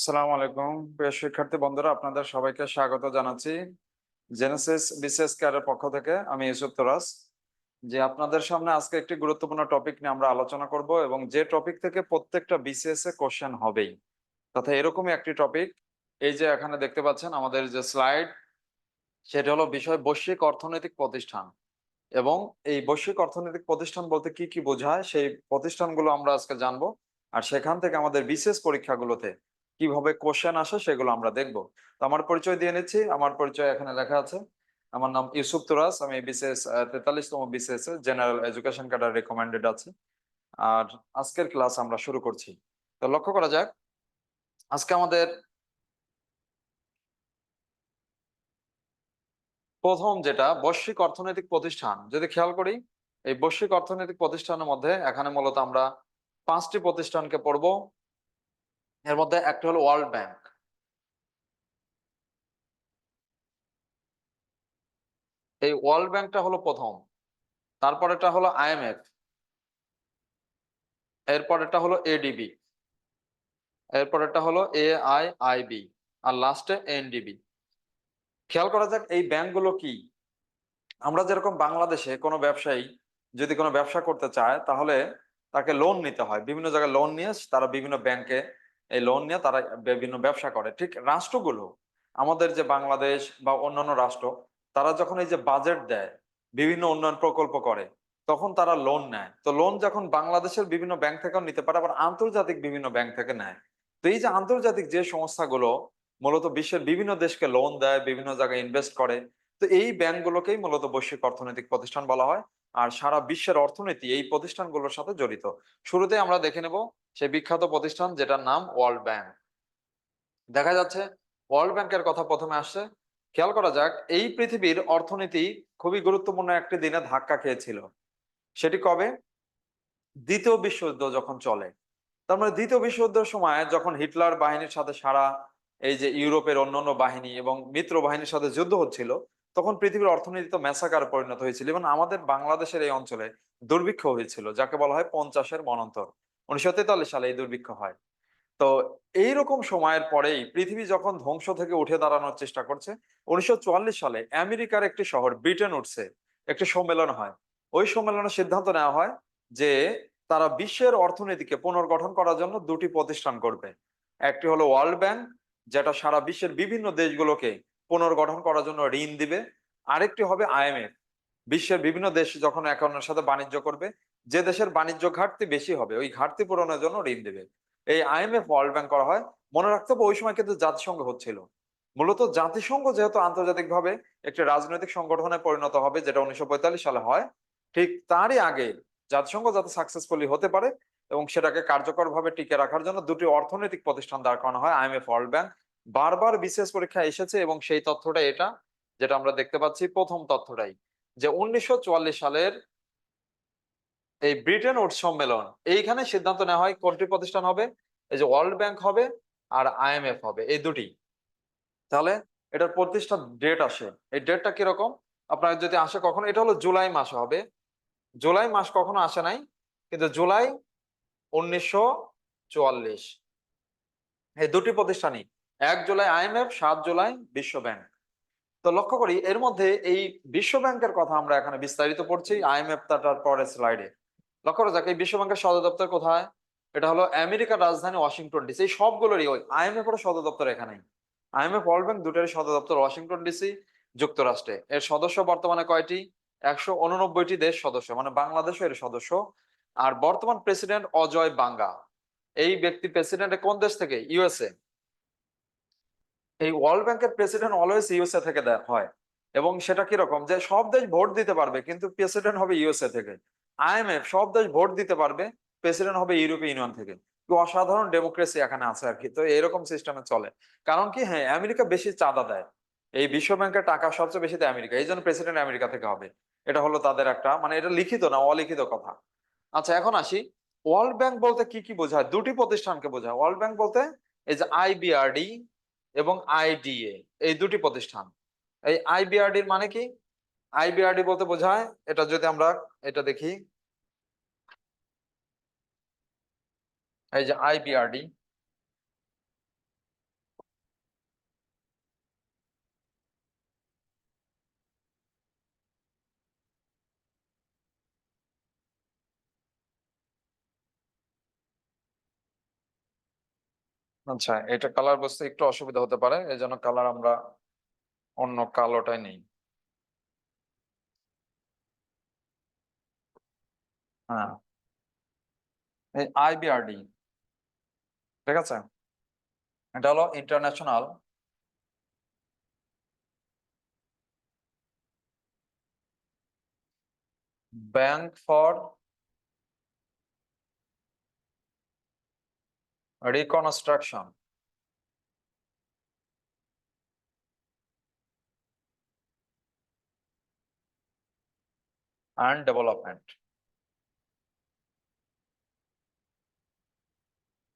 আসসালামু আলাইকুম। প্রিয় শিক্ষার্থী বন্ধুরা, আপনাদের সবাইকে স্বাগত জানাচ্ছি জেনেসিস বিসিএস কেয়ারের পক্ষ থেকে। আমি ইউসুফ তোরাস। যে আপনাদের সামনে আজকে একটি গুরুত্বপূর্ণ টপিক নিয়ে আমরা আলোচনা করব এবং যে টপিক থেকে প্রত্যেকটা বিসিএস এ কোশ্চেন হবেই। তথা এরকমই একটি টপিক এই যে এখানে দেখতে পাচ্ছেন আমাদের যে স্লাইড সেটা হলো বিষয় বৈশ্বিক অর্থনৈতিক প্রতিষ্ঠান। এবং এই বৈশ্বিক অর্থনৈতিক প্রতিষ্ঠান বলতে কি কি বোঝায়, সেই প্রতিষ্ঠানগুলো আমরা আজকে জানব। আর সেখান থেকে আমাদের বিশেষ পরীক্ষাগুলোতে কীভাবে কোশ্চেন আসে সেগুলো আমরা দেখব। তো আমার পরিচয় দিয়ে নিচ্ছি। আমার পরিচয় এখানে লেখা আছে। আমার নাম ইউসুফ তুরাস। আমি বিশেষ তেতাল্লিশতম বিশেষ জেনারেল এডুকেশন ক্যাডার রেকমেন্ডেড আছি। আর আজকের ক্লাস আমরা শুরু করছি। তো লক্ষ্য করা যাক। আজকে আমাদের প্রথম যেটা, বৈশ্বিক অর্থনৈতিক প্রতিষ্ঠান। যদি খেয়াল করি, এই বৈশ্বিক অর্থনৈতিক প্রতিষ্ঠানের মধ্যে এখানে মূলত আমরা পাঁচটি প্রতিষ্ঠানকে পড়ব। এর মধ্যে একটা হলো ওয়ার্ল্ড ব্যাংক। এই ওয়ার্ল্ড ব্যাংকটা হলো প্রথম। তারপর এটা হলো আইএমএফ এরপর এটা হলো এডিবি এরপর এটা হলো এ আই আর লাস্টে এনডিবি খেয়াল করা যাক, এই ব্যাংকগুলো কি? আমরা যেরকম বাংলাদেশে কোনো ব্যবসায়ী যদি কোনো ব্যবসা করতে চায়, তাহলে তাকে লোন নিতে হয়। বিভিন্ন জায়গায় লোন নিয়ে তারা বিভিন্ন ব্যাংকে এই লোন নিয়ে তারা বিভিন্ন ব্যবসা করে। ঠিক রাষ্ট্রগুলো, আমাদের যে বাংলাদেশ বা অন্যান্য রাষ্ট্র, তারা যখন এই যে বাজেট দেয়, বিভিন্ন উন্নয়ন প্রকল্প করে, তখন তারা লোন নেয়। তো লোন যখন বাংলাদেশের বিভিন্ন ব্যাংক থেকেও নিতে পারে, আবার আন্তর্জাতিক বিভিন্ন ব্যাংক থেকে নেয়। তো এই যে আন্তর্জাতিক যে সংস্থাগুলো, মূলত বিশ্বের বিভিন্ন দেশকে লোন দেয়, বিভিন্ন জায়গায় ইনভেস্ট করে, তো এই ব্যাংকগুলোকেই মূলত বৈশ্বিক অর্থনৈতিক প্রতিষ্ঠান বলা হয়। আর সারা বিশ্বের অর্থনীতি এই প্রতিষ্ঠানগুলোর সাথে জড়িত। শুরুতে আমরা দেখে নেব সেই বিখ্যাত প্রতিষ্ঠান যেটার নাম ওয়ার্ল্ড ব্যাংক। দেখা যাচ্ছে ওয়ার্ল্ড ব্যাংকের কথা প্রথমে আসছে। খেয়াল করা যাক, এই পৃথিবীর অর্থনীতি খুবই গুরুত্বপূর্ণ একটি দিনে ধাক্কা খেয়েছিল। সেটি কবে? দ্বিতীয় বিশ্বযুদ্ধ যখন চলে। তার মানে দ্বিতীয় বিশ্বযুদ্ধের সময় যখন হিটলার বাহিনীর সাথে সারা এই যে ইউরোপের অন্যান্য বাহিনী এবং মিত্র বাহিনীর সাথে যুদ্ধ হচ্ছিল তখন পৃথিবীর অর্থনীতি তো মেসাকার পরিণত হয়েছিল। এবং আমাদের বাংলাদেশের এই অঞ্চলে দুর্ভিক্ষ হয়েছিল, যাকে বলা হয় পঞ্চাশের মনন্তর। উনিশশো তেতাল্লিশ সালে এই দুর্ভিক্ষ হয়। তো এইরকম সময়ের পরেই পৃথিবী যখন ধ্বংস থেকে উঠে দাঁড়ানোর চেষ্টা করছে, উনিশশো চুয়াল্লিশ সালে আমেরিকার একটি শহর ব্রিটেন উঠছে, একটি সম্মেলন হয়। ওই সম্মেলনের সিদ্ধান্ত নেওয়া হয় যে তারা বিশ্বের অর্থনীতিকে পুনর্গঠন করার জন্য দুটি প্রতিষ্ঠান করবে। একটি হলো ওয়ার্ল্ড ব্যাংক, যেটা সারা বিশ্বের বিভিন্ন দেশগুলোকে পুনর্গঠন করার জন্য ঋণ দিবে। আরেকটি হবে আইএমএফ বিশ্বের বিভিন্ন দেশ যখন একে অন্যের সাথে বাণিজ্য করবে, যে দেশের বাণিজ্য ঘাটতি বেশি হবে, ওই ঘাটতি পূরণের জন্য ঋণ দেবে। এই আইএমএফ ওয়ার্ল্ড ব্যাংক করা হয়, মনে রাখতে হবে ওই সময় কিন্তু জাতিসংঘ হচ্ছিল। মূলত জাতিসংঘ যেহেতু আন্তর্জাতিকভাবে একটি রাজনৈতিক সংগঠনে পরিণত হবে, যেটা উনিশশো পঁয়তাল্লিশ সালে হয়, ঠিক তারই আগে জাতিসংঘ যাতে সাকসেসফুলি হতে পারে এবং সেটাকে কার্যকরভাবে টিকে রাখার জন্য দুটি অর্থনৈতিক প্রতিষ্ঠান দাঁড় করানো হয় আইএমএফ ওয়ার্ল্ড ব্যাংক বারবার বিশেষ পরীক্ষা এসেছে এবং সেই তথ্যটা এটা, যেটা আমরা দেখতে পাচ্ছি প্রথম তথ্যটাই, যে উনিশশো চুয়াল্লিশ সালের এই ব্রিটেন উড সম্মেলন, এইখানে সিদ্ধান্ত নেওয়া হয় কোনটি প্রতিষ্ঠান হবে? এই যে ওয়ার্ল্ড ব্যাংক হবে আর আইএমএফ হবে, এই দুটি। তাহলে এটার প্রতিষ্ঠার ডেট আসে, এই ডেটটা কীরকম? আপনার যদি আসে কখন, এটা হলো জুলাই মাসে হবে। জুলাই মাস কখনো আসে নাই, কিন্তু জুলাই উনিশশো চুয়াল্লিশ, এই দুটি প্রতিষ্ঠানই। এক জুলাই আইএমএফ, সাত জুলাই বিশ্ব ব্যাংক। তো লক্ষ্য করি, এর মধ্যে এই বিশ্ব ব্যাংকের কথা আমরা এখানে বিস্তারিত পড়ছি, আইএমএফ তার পরের স্লাইডে। লক্ষ্য করা যাক, এই বিশ্ব ব্যাংকের সদর দপ্তর কোথায়? এটা হলো আমেরিকার রাজধানী ওয়াশিংটন ডিসি। এই সবগুলোরই ওই আইএমএফ এর সদর দপ্তর এখানেই। আইএমএফ, ওয়ার্ল্ড ব্যাংক দুটোরই সদর দপ্তর ওয়াশিংটন ডিসি, যুক্তরাষ্ট্রে। এর সদস্য বর্তমানে কয়টি? একশো উননব্বইটি দেশ সদস্য মানে বাংলাদেশও এর সদস্য। আর বর্তমান প্রেসিডেন্ট অজয় বাঙ্গা। এই ব্যক্তি প্রেসিডেন্ট কোন দেশ থেকে? ইউএসএ এই ওয়ার্ল্ড ব্যাংকের প্রেসিডেন্ট অলওয়েজ ইউএসএ থেকে হয়। এবং সেটা কীরকম? যে সব দেশ ভোট দিতে পারবে, কিন্তু প্রেসিডেন্ট হবে ইউএসএ থেকে। আইএমএফ সব দেশ ভোট দিতে পারবে প্রেসিডেন্ট হবে ইউরোপীয় ইউনিয়ন থেকে। অসাধারণ ডেমোক্রেসি এখানে আছে আর কি। তো এরকম সিস্টেমে চলে। কারণ কি? হ্যাঁ আমেরিকা বেশি চাঁদা দেয়। এই বিশ্ব ব্যাংকের টাকা সবচেয়ে বেশি দেয় আমেরিকা। এই জন্য প্রেসিডেন্ট আমেরিকা থেকে হবে। এটা হলো তাদের একটা মানে এটা লিখিত না, অলিখিত কথা। আচ্ছা এখন আসি। ওয়ার্ল্ড ব্যাংক বলতে কি কি বোঝায়? দুটি প্রতিষ্ঠানকে বোঝায়। ওয়ার্ল্ড ব্যাংক বলতে এই যে আইবিআরডি এবং আইডিএ এই দুটি প্রতিষ্ঠান। এই আইবিআরডির মানে কি? আইবিআরডি বলতে বোঝায়, এটা যদি আমরা এটা দেখি। এই যে আইবিআরডি আচ্ছা এটা কালার বুঝতে একটু অসুবিধা হতে পারে এই জন্য কালার আমরা অন্য কালোটাই নেই। হ্যাঁ। এই আইবিআরডি ঠিক আছে? এটা হলো international bank for reconstruction and development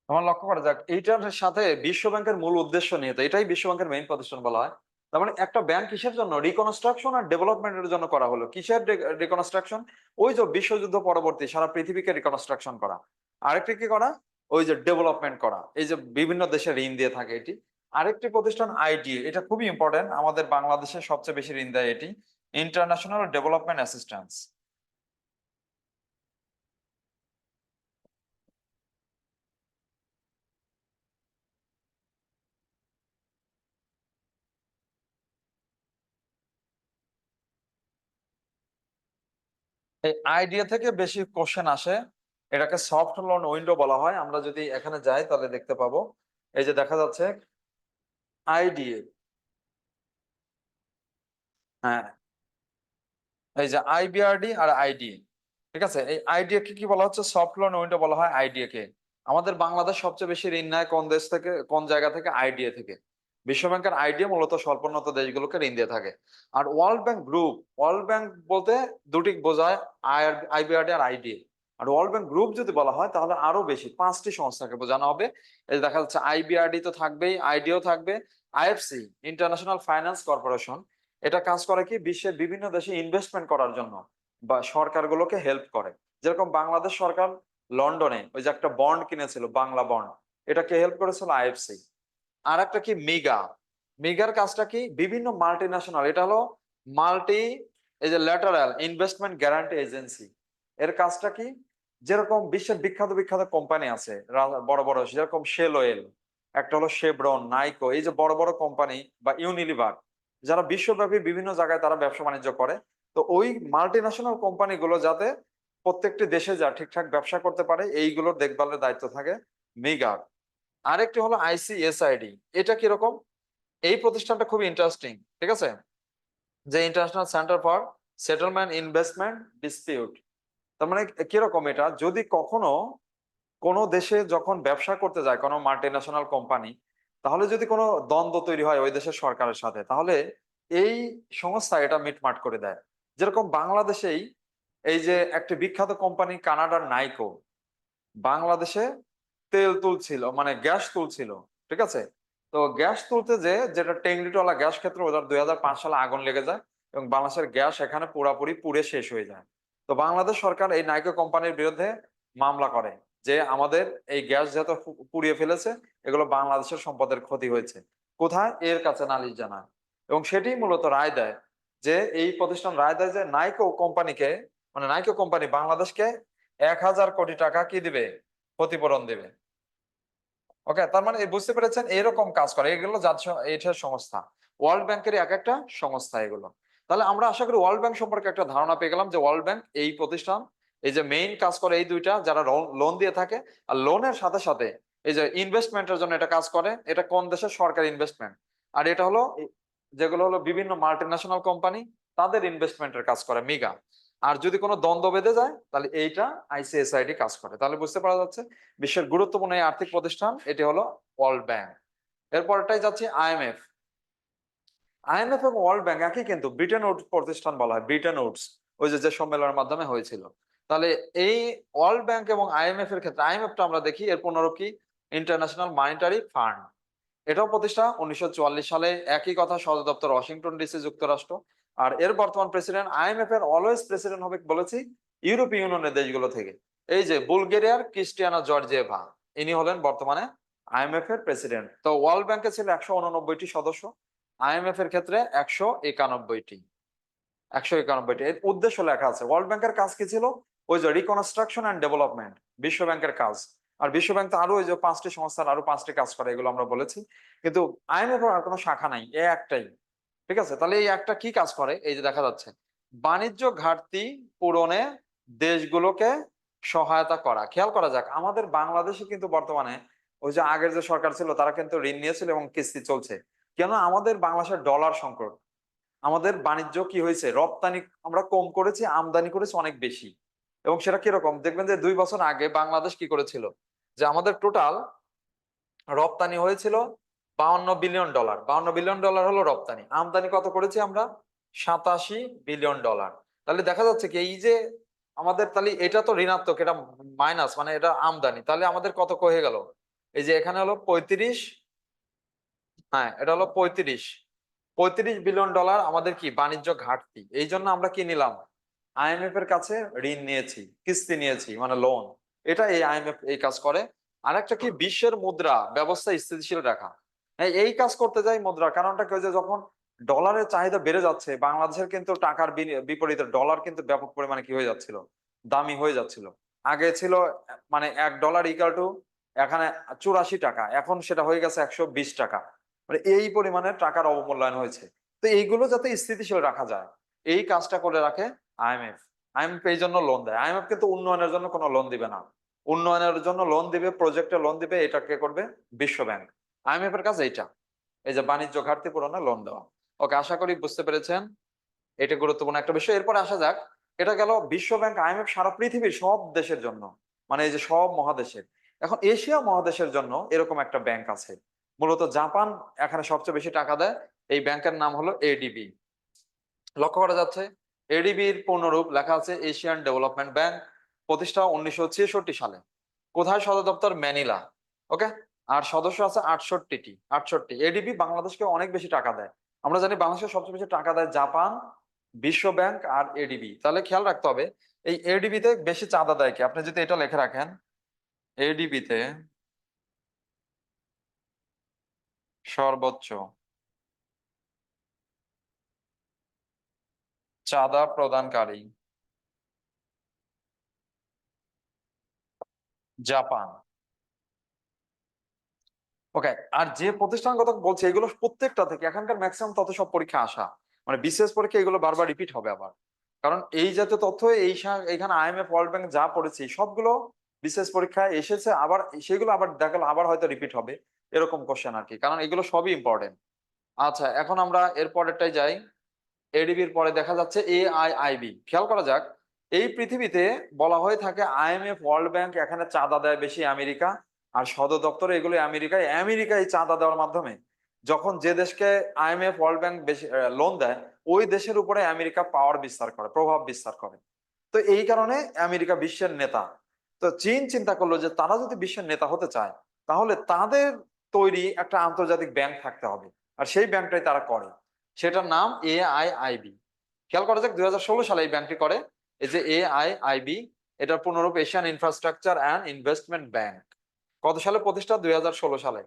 আমার লক্ষ্য করা যাক, এইটার সাথে বিশ্ব ব্যাংকের মূল উদ্দেশ্য নিয়ে, তো এটাই বিশ্ব ব্যাংকের মেইন প্রতিষ্ঠান বলা হয়। তার মানে একটা ব্যাংক কিসের জন্য? রিকনস্ট্রাকশন আর ডেভেলপমেন্টের জন্য করা হলো। কিসের রিকনস্ট্রাকশন ওই যে বিশ্বযুদ্ধ পরবর্তী, সারা পৃথিবীকে রিকনস্ট্রাকশন করা। আরেকটি কি করা? ওই যে ডেভেলপমেন্ট করা, এই যে বিভিন্ন দেশে ঋণ দিয়ে থাকে এটি। আরেকটি প্রতিষ্ঠান আইডি এটা খুবই ইম্পর্টেন্ট আমাদের বাংলাদেশে সবচেয়ে বেশি ঋণ দেয় এটি ইন্টারন্যাশনাল ডেভেলপমেন্ট অ্যাসিস্ট্যান্স এই আইডিয়া থেকে বেশি কোশ্চেন আসে এটাকে সফট লোন উইন্ডো বলা হয়। আমরা যদি এখানে যাই, তাহলে দেখতে পাবো। এই যে দেখা যাচ্ছে আইডিএ হ্যাঁ। এই যে আইবিআরডি আর আইডিএ ঠিক আছে? এই আইডিএ কে কি বলা হচ্ছে? সফট লোন উইন্ডো বলা হয় আইডিএ কে। আমাদের বাংলাদেশ সবচেয়ে বেশি ঋণ নেয় কোন দেশ থেকে, কোন জায়গা থেকে? আইডিএ থেকে। বিশ্ব ব্যাংকের আইডিএ মূলত স্বল্পোন্নত দেশগুলোকে ঋণ দিয়ে থাকে। আর world bank group world bank বলতে দুটি বোঝায় আইবিআরডি আর আইডিএ আর ওয়ার্ল্ড ব্যাংক গ্রুপ যদি বলা হয়, তাহলে আরও বেশি, পাঁচটি সংস্থাকে বোঝানো হবে। এই দেখা যাচ্ছে আইবিআরডি তো থাকবেই আইডিও থাকবে আইএফসি ইন্টারন্যাশনাল ফাইন্যান্স কর্পোরেশন এটা কাজ করে কি বিশ্বের বিভিন্ন দেশে ইনভেস্টমেন্ট করার জন্য বা সরকারগুলোকে হেল্প করে। যেরকম বাংলাদেশ সরকার লন্ডনে ওই যে একটা বন্ড কিনেছিল, বাংলা বন্ড এটাকে হেল্প করেছিল আইএফসি আর একটা কি মিগা, মিগার কাজটা কি বিভিন্ন মাল্টি ন্যাশনাল এটা হলো মাল্টি এই যে ল্যাটারাল ইনভেস্টমেন্ট গ্যারান্টি এজেন্সি এর কাজটা কি? যেরকম বিশ্বের বিখ্যাত বিখ্যাত কোম্পানি আছে বড় বড়, যেরকম শেল অয়েল একটা হলো শেব্রন নাইকো এই যে বড় বড় কোম্পানি বা ইউনিলিভার যারা বিশ্বব্যাপী বিভিন্ন জায়গায় তারা ব্যবসা বাণিজ্য করে, তো ওই মাল্টি ন্যাশনাল কোম্পানিগুলো যাতে প্রত্যেকটি দেশে যা ঠিকঠাক ব্যবসা করতে পারে, এইগুলোর দেখভালের দায়িত্ব থাকে মিগার আরেকটি হলো আইসিএসআইডি এটা কীরকম? এই প্রতিষ্ঠানটা খুব ইন্টারেস্টিং ঠিক আছে? যে international centre for settlement investment dispute তার মানে কীরকম এটা? যদি কখনো কোনো দেশে যখন ব্যবসা করতে যায়, কোনো মাল্টি ন্যাশনাল কোম্পানি তাহলে যদি কোনো দ্বন্দ্ব তৈরি হয় ওই দেশের সরকারের সাথে, তাহলে এই সংস্থা এটা মিটমাট করে দেয়। যেরকম বাংলাদেশেই এই যে একটি বিখ্যাত কোম্পানি কানাডার নাইকো, বাংলাদেশে তেল তুলছিল মানে গ্যাস তুলছিল, ঠিক আছে? তো গ্যাস তুলতে যে, যেটা টেংরিটওয়ালা গ্যাস ক্ষেত্র ওদের দুই হাজার পাঁচ সালে আগুন লেগে যায় এবং বাংলাদেশের গ্যাস এখানে পুরাপুরি পুড়ে শেষ হয়ে যায়। তো বাংলাদেশ সরকার এই নাইকো কোম্পানির বিরুদ্ধে মামলা করে যে আমাদের এই গ্যাস যেহেতু পুড়িয়ে ফেলেছে, এগুলো বাংলাদেশের সম্পদের ক্ষতি হয়েছে। কোথায়? এর কাছে নালিশ জানায়। এবং সেটি মূলত রায় দেয় যে এই প্রতিষ্ঠান রায় দেয় যে নাইকো কোম্পানিকে মানে নাইকো কোম্পানি বাংলাদেশকে এক হাজার কোটি টাকা কি দিবে? ক্ষতিপূরণ দিবে। ওকে? তার মানে বুঝতে পেরেছেন, এরকম কাজ করে। এগুলো জাতীয় এটার সংস্থা। ওয়ার্ল্ড ব্যাংকের এক একটা সংস্থা এগুলো। তাহলে আমরা আশা করি ওয়ার্ল্ড ব্যাংক সম্পর্কে একটা ধারণা পেয়ে গেলাম যে ওয়ার্ল্ড ব্যাংক এই প্রতিষ্ঠান এই যে মেইন কাজ করে এই দুইটা যারা লোন দিয়ে থাকে আর লোনের সাথে সাথে এই যে ইনভেস্টমেন্টের জন্য এটা কাজ করে এটা কোন দেশের সরকারি ইনভেস্টমেন্ট আর এটা হলো যেগুলো হলো বিভিন্ন মাল্টি ন্যাশনাল কোম্পানি তাদের ইনভেস্টমেন্টের কাজ করে মিগা আর যদি কোনো দ্বন্দ্ব বেঁধে যায় তাহলে এইটা আইসিএসআইডি কাজ করে। তাহলে বুঝতে পারা যাচ্ছে বিশ্বের গুরুত্বপূর্ণ এই আর্থিক প্রতিষ্ঠান এটি হলো ওয়ার্ল্ড ব্যাংক। এরপরটাই যাচ্ছে আইএমএফ আইএমএফ এবং ওয়ার্ল্ড ব্যাংক একই কিন্তু ব্রিটেন উডস প্রতিষ্ঠান বলা হয়, ব্রিটেন উডস ওই যে যে সম্মেলনের মাধ্যমে হয়েছিল। তাহলে এই ওয়ার্ল্ড ব্যাংক এবং আইএমএফ এর ক্ষেত্রে, আইএমএফটা আমরা দেখি এর পুনরূপ কি? ইন্টারন্যাশনাল মনিটারি ফান্ড এটাও প্রতিষ্ঠা উনিশশো সালে, একই কথা, সদর দপ্তর ওয়াশিংটন ডিসি যুক্তরাষ্ট্র। আর এর বর্তমান প্রেসিডেন্ট, আইএমএফ এর অলওয়েজ প্রেসিডেন্ট হবে, বলেছি, ইউরোপীয় ইউনিয়নের দেশগুলো থেকে। এই যে, বুলগেরিয়ার ক্রিস্টিয়ানো জর্জেভা ইনি হলেন বর্তমানে আইএমএফ এর প্রেসিডেন্ট তো ওয়ার্ল্ড ব্যাংকে ছিল একশো সদস্য। আইএমএফ এর ক্ষেত্রে একশো একানব্বইটি একশো একানব্বইটি। এর উদ্দেশ্য লেখা আছে ওয়ার্ল্ড ব্যাংকের কাজ কি ছিল? ওই যে রিকনস্ট্রাকশন অ্যান্ড ডেভেলপমেন্ট বিশ্ব ব্যাংকের কাজ। আর বিশ্ব ব্যাংক তো আরও ওই যে পাঁচটি সংস্থার আরও পাঁচটি কাজ করে, এগুলো আমরা বলেছি। কিন্তু আইএমএফ আর কোনো শাখা নাই, এ একটাই। ঠিক আছে? তাহলে এই একটা কি কাজ করে? এই যে দেখা যাচ্ছে, বাণিজ্য ঘাটতি পূরণে দেশগুলোকে সহায়তা করা। খেয়াল করা যাক, আমাদের বাংলাদেশে কিন্তু বর্তমানে ওই যে আগের যে সরকার ছিল, তারা কিন্তু ঋণ নিয়েছিল এবং কিস্তি চলছে। কেন আমাদের বাংলাদেশের ডলার সংকট? আমাদের বাণিজ্য কি হয়েছে? রপ্তানি আমরা কম করেছি, আমদানি করেছি অনেক বেশি। এবং সেটা কীরকম? দেখবেন যে দুই বছর আগে বাংলাদেশ কি করেছিল? যে আমাদের টোটাল রপ্তানি হয়েছিল বাউন্ন বিলিয়ন ডলার বাউন্ন বিলিয়ন ডলার হলো রপ্তানি। আমদানি কত করেছি আমরা? সাতাশি বিলিয়ন ডলার তাহলে দেখা যাচ্ছে কি, এই যে আমাদের তাহলে এটা তো ঋণাত্মক, এটা মাইনাস মানে এটা আমদানি। তাহলে আমাদের কত হয়ে গেল? এই যে এখানে হলো পঁয়ত্রিশ হ্যাঁ এটা হলো পঁয়ত্রিশ। পঁয়ত্রিশ বিলিয়ন ডলার আমাদের কি? বাণিজ্য ঘাটতি। এই জন্য আমরা কি নিলাম? আইএমএফ এর কাছে ঋণ নিয়েছি কিস্তি নিয়েছি মানে লোন এটা এই আইএমএফ এই কাজ করে। আর একটা কি? বিশ্বের মুদ্রা ব্যবস্থা স্থিতিশীল রাখা। হ্যাঁ, এই কাজ করতে যাই মুদ্রা। কারণটা কি? হয়েছে যখন ডলারের চাহিদা বেড়ে যাচ্ছে বাংলাদেশের কিন্তু টাকার বিপরীতে ডলার কিন্তু ব্যাপক পরিমাণে কি হয়ে যাচ্ছিল? দামি হয়ে যাচ্ছিল। আগে ছিল মানে এক ডলার ইকাল টু এখানে চুরাশি টাকা। এখন সেটা হয়ে গেছে একশো বিশ টাকা। মানে এই পরিমাণে টাকার অবমূল্যায়ন হয়েছে। তো এইগুলো যাতে স্থিতিশীল রাখা যায়, এই কাজটা করে রাখে আইএমএফ আইএমএফ এই জন্য লোন দেয়। আইএমএফ কিন্তু উন্নয়নের জন্য কোনো লোন দিবে না। উন্নয়নের জন্য লোন দিবে প্রজেক্টে লোন দিবে, এটা কে করবে? বিশ্ব ব্যাংক আইএমএফ এর কাজ এইটা। এই যে বাণিজ্য ঘাটতি পূরণে লোন দেওয়া। ওকে, আশা করি বুঝতে পেরেছেন। এটা গুরুত্বপূর্ণ একটা বিষয়। এরপর আসা যাক, এটা গেল বিশ্ব ব্যাংক আইএমএফ সারা পৃথিবীর সব দেশের জন্য। মানে এই যে সব মহাদেশের। এখন এশিয়া মহাদেশের জন্য এরকম একটা ব্যাংক আছে। মূলত জাপান এখানে সবচেয়ে বেশি টাকা দেয়। এই ব্যাংকের নাম হলো এডিবি লক্ষ্য করা যাচ্ছে এডিবির পূর্ণরূপ লেখা আছে এশিয়ান ডেভেলপমেন্ট ব্যাংক প্রতিষ্ঠা উনিশশো ছেষট্টি সালে। কোথায় সদর দপ্তর? ম্যানিলা। ওকে? আর সদস্য আছে আটষট্টিটি। আটষট্টি। এডিবি বাংলাদেশকে অনেক বেশি টাকা দেয়। আমরা জানি বাংলাদেশকে সবচেয়ে বেশি টাকা দেয় জাপান, বিশ্ব ব্যাংক আর এডিবি তাহলে খেয়াল রাখতে হবে, এই এডিবিতে বেশি চাঁদা দেয় কি? আপনি যদি এটা লিখে রাখেন এডিবিতে সর্বোচ্চ। চাঁদা প্রদানকারী। জাপান। ওকে, আর যে প্রতিষ্ঠান কথা বলছে, এগুলো প্রত্যেকটা থেকে এখানকার ম্যাক্সিমাম তত সব পরীক্ষা আসা। মানে বিশেষ পরীক্ষা এগুলো বারবার রিপিট হবে আবার। কারণ এই জাতীয় তথ্য, এই এখানে আইএমএফ ওয়ার্ল্ড ব্যাংক যা পড়েছে সবগুলো বিশেষ পরীক্ষায় এসেছে, আবার সেগুলো আবার দেখাল, আবার হয়তো রিপিট হবে। এরকম কোশ্চেন আর কি কারণ এগুলো সবই ইম্পর্টেন্ট আচ্ছা এখন আমরা এর পরেরটাই যাই। এডিবির পরে দেখা যাচ্ছে এআইআইবি খেয়াল করা যাক, এই পৃথিবীতে বলা হয়ে থাকে আইএমএফ ওয়ার্ল্ড ব্যাংক এখানে চাঁদা দেয় বেশি আমেরিকা, আর সদর দপ্তরে এগুলো আমেরিকায়। আমেরিকায় চাঁদা দেওয়ার মাধ্যমে যখন যে দেশকে আইএমএফ ওয়ার্ল্ড ব্যাংক বেশি লোন দেয়, ওই দেশের উপরে আমেরিকা পাওয়ার বিস্তার করে, প্রভাব বিস্তার করে। তো এই কারণে আমেরিকা বিশ্বের নেতা। তো চীন চিন্তা করল যে তারা যদি বিশ্বের নেতা হতে চায়, তাহলে তাদের তৈরি একটা আন্তর্জাতিক ব্যাংক থাকতে হবে। আর সেই ব্যাংকটাই তারা করে। সেটার নাম এআইআইবি খেয়াল করা যাক, দুই সালে এই ব্যাংকটি করে। এই যে এআইআইবি এটার পুনরূপ Asian infrastructure and investment bank কত সালে প্রতিষ্ঠা? দুই হাজার ষোলো সালে।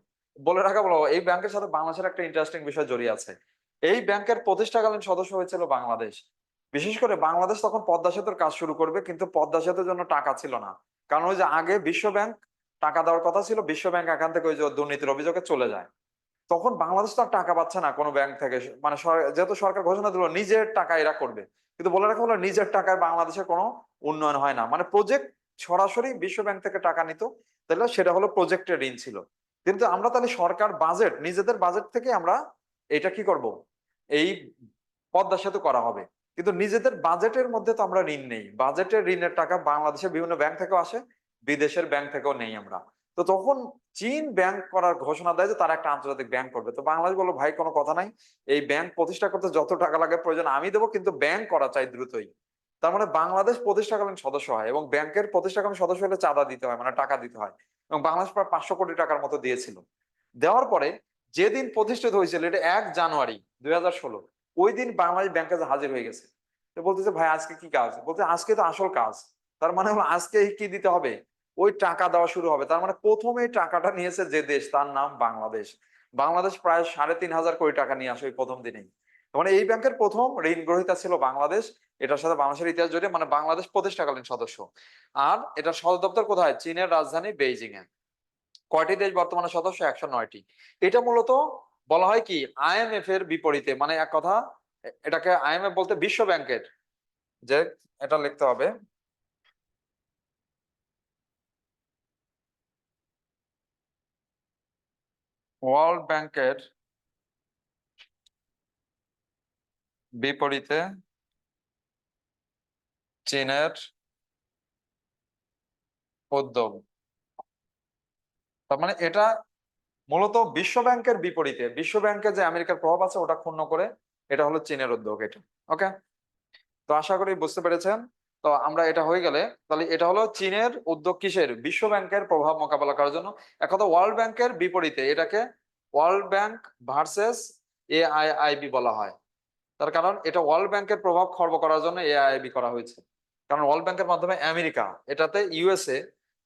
বলে রাখা বলো এই ব্যাংকের সাথে বাংলাদেশের একটা ইন্টারেস্টিং বিষয় জড়িয়ে আছে। এই ব্যাংকের প্রতিষ্ঠাকালীন সদস্য হয়েছিল বাংলাদেশ। বিশেষ করে বাংলাদেশ তখন পদ্মা সেতুর কাজ শুরু করবে, কিন্তু পদ্মা সেতুর জন্য টাকা ছিল না। কারণ ওই যে আগে বিশ্ব ব্যাংক টাকা দেওয়ার কথা ছিল, বিশ্ব ব্যাংক এখান থেকে ওই যে দুর্নীতির অভিযোগে চলে যায়। তখন বাংলাদেশ তো আর টাকা পাচ্ছে না কোনো ব্যাংক থেকে। মানে যেহেতু সরকার ঘোষণা দিল, নিজের টাকা এরা করবে। কিন্তু বলে রাখা হলো, নিজের টাকায় বাংলাদেশের কোনো উন্নয়ন হয় না। মানে প্রজেক্ট সরাসরি বিশ্ব ব্যাংক থেকে টাকা নিত, তাহলে সেটা হলো প্রজেক্টের ঋণ ছিল। কিন্তু আমরা তাহলে সরকার বাজেট নিজেদের বাজেট থেকে আমরা এটা কি করব? এই পদ্মা সেতু করা হবে। কিন্তু নিজেদের বাজেটের মধ্যে তো আমরা ঋণ নেই। বাজেটের ঋণের টাকা বাংলাদেশের বিভিন্ন ব্যাংক থেকেও আসে। বিদেশের ব্যাংক থেকেও নেই আমরা। তো তখন চীন ব্যাংক করার ঘোষণা দেয় যে তারা একটা আন্তর্জাতিক ব্যাংক করবে। তো বাংলাদেশ বলল, ভাই, কোনো কথা নাই। এই ব্যাংক প্রতিষ্ঠা করতে যত টাকা লাগে প্রয়োজন, আমি দেবো, কিন্তু ব্যাংক করা চাই দ্রুতই। তার মানে বাংলাদেশ প্রতিষ্ঠাকালীন সদস্য হয় এবং ব্যাংকের প্রতিষ্ঠাকালীন সদস্য হলে চাঁদা দিতে হয় মানে টাকা দিতে হয়। এবং বাংলাদেশ প্রায় পাঁচশো কোটি টাকার মতো দিয়েছিল। দেওয়ার পরে যেদিন প্রতিষ্ঠিত হয়েছিল, এটা এক জানুয়ারি দুই হাজার ষোলো, ওই দিন বাংলাদেশ ব্যাংকে হাজির হয়ে গেছে। তো বলতেছে, ভাই, আজকে কি কাজ? বলতে, আজকে তো আসল কাজ। তার মানে আজকে কি দিতে হবে? ওই টাকা দেওয়া শুরু হবে। তার মানে প্রথমে টাকাটা নিয়েছে যে দেশ, তার নাম বাংলাদেশ। বাংলাদেশ প্রায় সাড়ে তিন হাজার কোটি টাকা নিয়ে আসে ওই প্রথম দিনেই। মানে এই ব্যাংকের প্রথম ঋণ গ্রহীতা ছিল বাংলাদেশ। এটার সাথে বাংলাদেশের ইতিহাস জড়িয়ে মানে বাংলাদেশ প্রতিষ্ঠাকালীন সদস্য। আর এটা সদর দপ্তর কোথায়? চীনের রাজধানী বেইজিং এ কয়টি দেশ বর্তমানে সদস্য? একশো নয়টি। এটা মূলত বলা হয় কি? আইএমএফ এর বিপরীতে। মানে এক কথা এটাকে আইএমএফ বলতে বিশ্ব ব্যাংকের। যে, এটা লিখতে হবে। ওয়ার্ল্ড ব্যাংকের বিপরীতে চীনের উদ্যোগ। তার মানে এটা মূলত বিশ্ব ব্যাংকের বিপরীতে। বিশ্ব ব্যাংকে যে আমেরিকার প্রভাব আছে, ওটা ক্ষুণ্ণ করে এটা হলো চীনের উদ্যোগ এটা। ওকে তো আশা করি বুঝতে পেরেছেন। তো আমরা এটা হয়ে গেলে, তাহলে এটা হলো চীনের উদ্যোগ কিসের? বিশ্ব ব্যাংকের প্রভাব মোকাবেলা করার জন্য। এক কথা, ওয়ার্ল্ড ব্যাংকের বিপরীতে এটাকে ওয়ার্ল্ড ব্যাংক ভার্সেস এআইআইবি বলা হয়। তার কারণ, এটা ওয়ার্ল্ড ব্যাংকের প্রভাব খর্ব করার জন্য এআইবি করা হয়েছে। কারণ, ওয়ার্ল্ড ব্যাংকের মাধ্যমে আমেরিকা, এটাতে ইউএসএ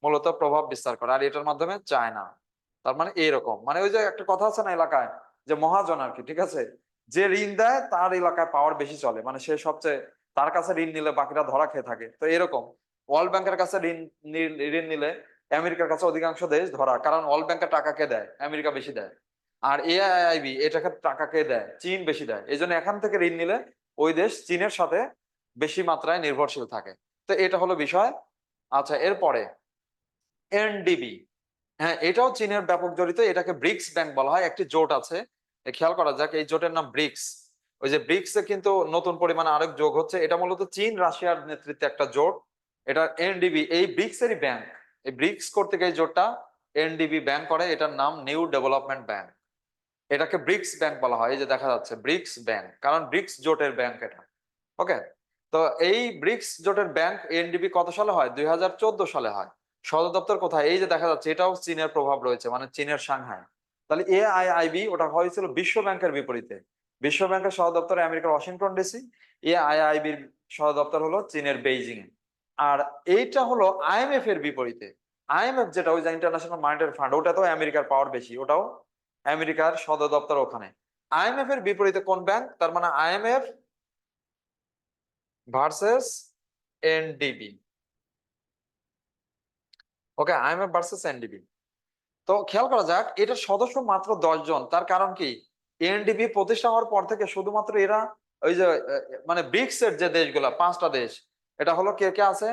মূলত প্রভাব বিস্তার করে, আর এটার মাধ্যমে চায়না। তার মানে এইরকম। মানে ওই যে একটা কথা আছে না এলাকায়, যে মহাজন আর কি, ঠিক আছে? যে ঋণ দেয়, তার এলাকায় পাওয়ার বেশি চলে। মানে সে সবচেয়ে তার কাছে ঋণ নিলে বাকিরা ধরা খেয়ে থাকে। তো এরকম ওয়ার্ল্ড ব্যাংকের কাছে ঋণ ঋণ নিলে আমেরিকার কাছে অধিকাংশ দেশ ধরা, কারণ ওয়ার্ল্ড ব্যাংকের টাকা কে দেয়? আমেরিকা বেশি দেয়। আর এআইআইবি এটাকে টাকা কে দেয়? চীন বেশি দেয়। এই জন্য এখান থেকে ঋণ নিলে ওই দেশ চীনের সাথে বেশি মাত্রায় নির্ভরশীল থাকে। তো এটা হলো বিষয়। আচ্ছা এরপরে এনডিবি হ্যাঁ এটাও চীনের ব্যাপক জড়িত। এটাকে ব্রিক্স ব্যাংক বলা হয়। একটি জোট আছে। খেয়াল করা যাক, এই জোটের নাম ব্রিক্স। ওই যে ব্রিক্স কিন্তু নতুন পরিমাণে আরেক যোগ হচ্ছে, এটা মূলত চীন, রাশিয়ার নেতৃত্বে একটা জোট। এটা এনডিবি এই ব্রিক্স এরই ব্যাংক এই ব্রিক্স করতে গিয়ে জোটটা এনডিবি ব্যাংক করে, এটার নাম নিউ ডেভেলপমেন্ট ব্যাংক এটাকে ব্রিক্স ব্যাংক বলা হয়, এই যে দেখা যাচ্ছে ব্রিক্স ব্যাংক কারণ ব্রিক্স জোটের ব্যাংক এটা। ওকে তো এই ব্রিক্স জোটের ব্যাংক এনডিবি কত সালে হয়? দুই হাজার চোদ্দ সালে হয়। সদর দপ্তর কোথায়? এই যে দেখা যাচ্ছে, এটাও চীনের প্রভাব রয়েছে মানে চীনের সাংহাই। তাহলে এআইআইবি ওটা হয়েছিল বিশ্ব ব্যাংকের বিপরীতে। বিশ্ব ব্যাংকের সদর দপ্তর আমেরিকার ওয়াশিংটন ডিসি এআইআইবির সদর দপ্তর হলো চীনের বেইজিং এ আর এইটা হলো আইএমএফ এর বিপরীতে। আইএমএফ যেটা, ওই যে ইন্টারন্যাশনাল মনিটারি ফান্ড ওটা তো আমেরিকার পাওয়ার বেশি, ওটাও আমেরিকার সদর দপ্তর ওখানে। আইএমএফ এর বিপরীতে কোন ব্যাংক তার মানে IMF versus NDB okay IMF versus NDB তো খেয়াল করা যাক এটার সদস্য মাত্র দশ জন, তার কারণ কি? এনডিবি প্রতিষ্ঠা হওয়ার পর থেকে শুধুমাত্র এরা ওই যে মানে ব্রিক্স এর যে দেশগুলা, পাঁচটা দেশ, এটা হলো কে কে আছে?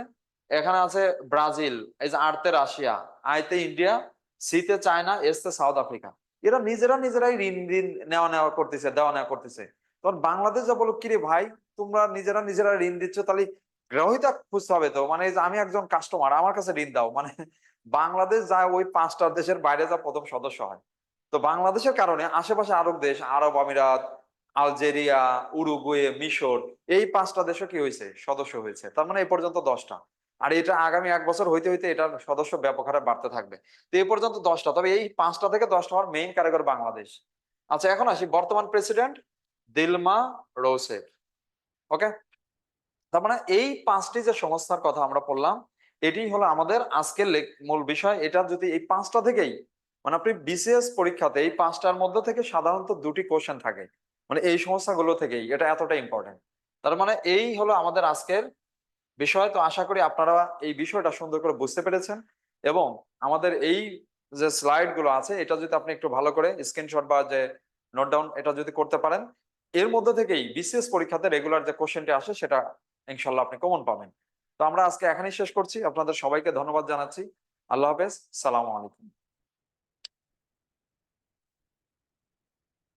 এখানে আছে ব্রাজিল, এই যে আরতে রাশিয়া আইতে ইন্ডিয়া, সিতে চায়না, এসতে সাউথ আফ্রিকা। এরা নিজেরা নিজেরাই ঋণ ঋণ নেওয়া নেওয়া করতেছে, দেওয়া নেওয়া করতেছে। তখন বাংলাদেশ যা বলো কিরে ভাই, তোমরা নিজেরা নিজেরা ঋণ দিচ্ছ, তাহলে গ্রহিতা খুঁজতে হবে তো। মানে আমি একজন কাস্টমার আমার কাছে ঋণ দাও। মানে বাংলাদেশ যা ওই পাঁচটা দেশের বাইরে যা প্রথম সদস্য হয়। তো বাংলাদেশের কারণে আশেপাশে আরব দেশ, আরব আমিরাত, আলজেরিয়া, উরুগুয়ে, মিশর, এই পাঁচটা দেশও কি হয়েছে? সদস্য হয়েছে। তার মানে এই পর্যন্ত দশটা। আর এটা আগামী এক বছর হইতে হইতে এটার সদস্য ব্যাপক হারে বাড়তে থাকবে। তো এই পর্যন্ত দশটা। তবে এই পাঁচটা থেকে দশটা হওয়ার মেইন কারিগর বাংলাদেশ। আচ্ছা এখন আসি বর্তমান প্রেসিডেন্ট দিলমা রৌসেফ। ওকে? তার মানে এই পাঁচটি যে সংস্থার কথা আমরা বললাম এটি হলো আমাদের আজকের মূল বিষয়। এটা যদি এই পাঁচটা থেকেই মানে আপনি বিসিএস পরীক্ষাতে এই পাঁচটার মধ্যে থেকে সাধারণত দুটি কোশ্চেন থাকে। মানে এই সংস্থাগুলো থেকেই, এটা এতটা ইম্পর্টেন্ট তার মানে এই হলো আমাদের আজকের বিষয়। তো আশা করি আপনারা এই বিষয়টা সুন্দর করে বুঝতে পেরেছেন এবং আমাদের এই যে স্লাইডগুলো আছে, এটা যদি আপনি একটু ভালো করে স্ক্রিনশট বা যে নোট ডাউন এটা যদি করতে পারেন, এর মধ্যে থেকেই বিসিএস পরীক্ষাতে রেগুলার যে কোশ্চেনটি আসে, সেটা ইনশাল্লাহ আপনি কমন পাবেন। তো আমরা আজকে এখানেই শেষ করছি। আপনাদের সবাইকে ধন্যবাদ জানাচ্ছি। আল্লাহ হাফেজ। সালাম আলাইকুম।